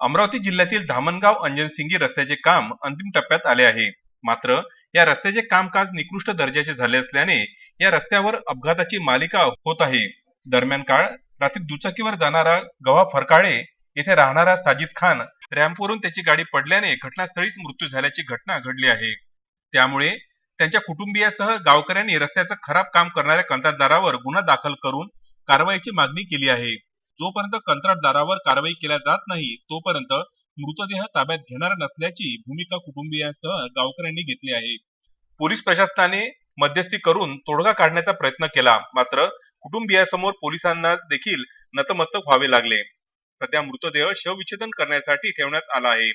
अमरावती जिल्ह्यातील धामणगाव अंजनसिंगी रस्त्याचे काम अंतिम टप्प्यात आले आहे. मात्र या रस्त्याचे कामकाज निकृष्ट दर्जाचे झाले असल्याने या रस्त्यावर अपघाताची मालिका होत आहे. दरम्यान काळ रात्री दुचाकीवर जाणारा गव्हा फरकाळे येथे राहणारा साजिद खान रॅम्पवरून त्याची गाडी पडल्याने घटनास्थळीच मृत्यू झाल्याची घटना घडली आहे. त्यामुळे त्यांच्या कुटुंबियासह गावकऱ्यांनी रस्त्याचं खराब काम करणाऱ्या कंत्राटदारावर गुन्हा दाखल करून कारवाईची मागणी केली आहे. जोपर्यंत कंत्राटदारावर कारवाई केल्या जात नाही तोपर्यंत मृतदेह ताब्यात घेणार नसल्याची भूमिका कुटुंबियांसह गावकऱ्यांनी घेतली आहे. पोलीस प्रशासनाने मध्यस्थी करून तोडगा काढण्याचा प्रयत्न केला मात्र कुटुंबियासमोर पोलिसांना देखील नतमस्तक व्हावे लागले. सध्या मृतदेह शवविच्छेदन करण्यासाठी ठेवण्यात आला आहे.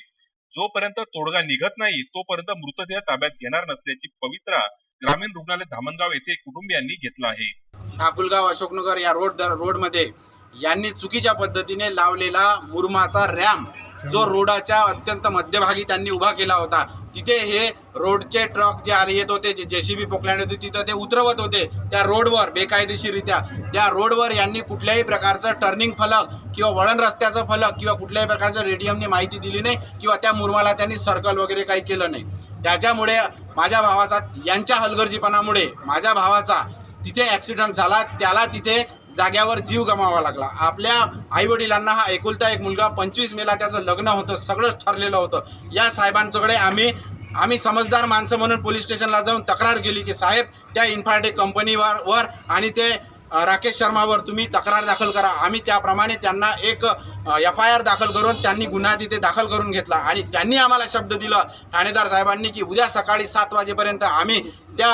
जोपर्यंत तोडगा निघत नाही तोपर्यंत मृतदेह ताब्यात घेणार नसल्याची पवित्रा ग्रामीण रुग्णालय धामणगाव येथे कुटुंबियांनी घेतला आहे. ठाकुलगाव अशोकनगर या रोड रोडमध्ये यांनी चुकीच्या पद्धतीने लावलेला मुरमाचा रॅम्प जो रोडाच्या अत्यंत मध्यभागी त्यांनी उभा केला होता. तिथे हे रोडचे ट्रक जे आले येत होते जे जेसीबी पोकलँड होते तिथं ते उतरवत होते. त्या रोडवर बेकायदेशीररित्या त्या रोडवर यांनी कुठल्याही प्रकारचं टर्निंग फलक किंवा वळण रस्त्याचं फलक किंवा कुठल्याही प्रकारचं रेडियमने माहिती दिली नाही किंवा त्या मुरमाला त्यांनी सर्कल वगैरे काही केलं नाही. त्याच्यामुळे माझ्या भावाचा यांच्या हलगर्जीपणामुळे माझ्या भावाचा तिथे ॲक्सिडेंट झाला. त्याला तिथे जाग्यावर जीव गमावा लागला. आपल्या आईवडिलांना हा एकुलता एक मुलगा पंचवीस मेला त्याचं लग्न होतं सगळंच ठरलेलं होतं. या साहेबांच्याकडे आम्ही आम्ही समजदार माणसं म्हणून पोलीस स्टेशनला जाऊन तक्रार केली की साहेब त्या इन्फाटेक कंपनीवर वर आणि ते राकेश शर्मावर तुम्ही तक्रार दाखल करा. आम्ही त्याप्रमाणे त्यांना एक एफ आय आर दाखल करून त्यांनी गुन्हा तिथे दाखल करून घेतला. आणि त्यांनी आम्हाला शब्द दिला ठाणेदार साहेबांनी की उद्या सकाळी सात वाजेपर्यंत आम्ही त्या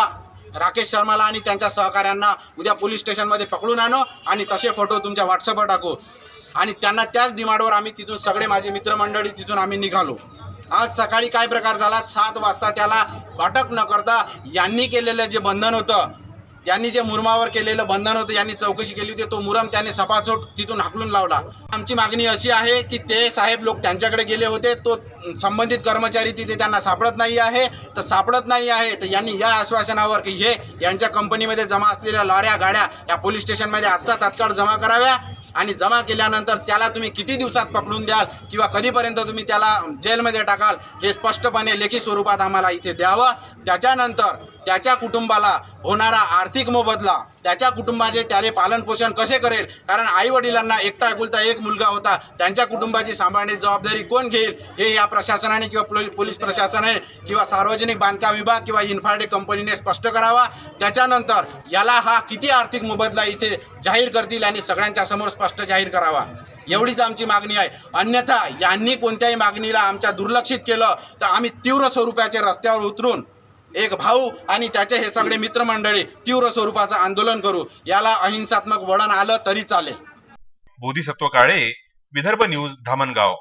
राकेश शर्माला आणि त्यांच्या सहकाऱ्यांना उद्या पोलीस स्टेशनमध्ये पकडून आणो आणि तसे फोटो तुमच्या व्हॉट्सअपवर टाकू. आणि त्यांना त्याच डिमांडवर आम्ही तिथून सगळे माझे मित्रमंडळी तिथून आम्ही निघालो. आज सकाळी काय प्रकार झाला? सात वाजता त्याला अटक न करता यांनी केलेलं जे बंधन होतं यांनी जे मुरमावर केलेलं बंधन होतं यांनी चौकशी केली होती तो मुरम त्याने सपाचोट तिथून हाकलून लावला. आमची मागणी अशी आहे की ते साहेब लोक त्यांच्याकडे गेले होते तो संबंधित कर्मचारी तिथे त्यांना सापडत नाही आहे. तर सापडत नाही आहे तर यांनी या आश्वासनावर की हे यांच्या कंपनीमध्ये जमा असलेल्या लॉऱ्या गाड्या या पोलीस स्टेशनमध्ये आत्ता तात्काळ जमा कराव्या. आणि जमा केल्यानंतर त्याला तुम्ही किती दिवसात पकडून द्याल किंवा कधीपर्यंत तुम्ही त्याला जेलमध्ये टाकाल हे स्पष्टपणे लेखी स्वरूपात आम्हाला इथे द्यावं. त्याच्यानंतर त्याच्या कुटुंबाला होणारा आर्थिक मोबदला त्याच्या कुटुंबाचे त्याने पालनपोषण कसे करेल? कारण आई वडिलांना एकटा एकुलता एक मुलगा होता त्यांच्या कुटुंबाची सांभाळण्याची जबाबदारी कोण घेईल? हे या प्रशासनाने किंवा पोलीस प्रशासनाने किंवा सार्वजनिक बांधकाम विभाग किंवा इन्फार्डे कंपनीने स्पष्ट करावा. त्याच्यानंतर याला हा किती आर्थिक मोबदला इथे जाहीर करतील आणि सगळ्यांच्या समोर स्पष्ट जाहीर करावा. एवढीच आमची मागणी आहे. अन्यथा यांनी कोणत्याही मागणीला आमच्या दुर्लक्षित केलं तर आम्ही तीव्र स्वरूपाचे रस्त्यावर उतरून एक भाऊ आणि त्याचे हे सगळे मित्रमंडळी तीव्र स्वरूपाचं आंदोलन करू. याला अहिंसात्मक वळण आलं तरी चालेल. बोधिसत्व काळे विदर्भ न्यूज धामणगाव.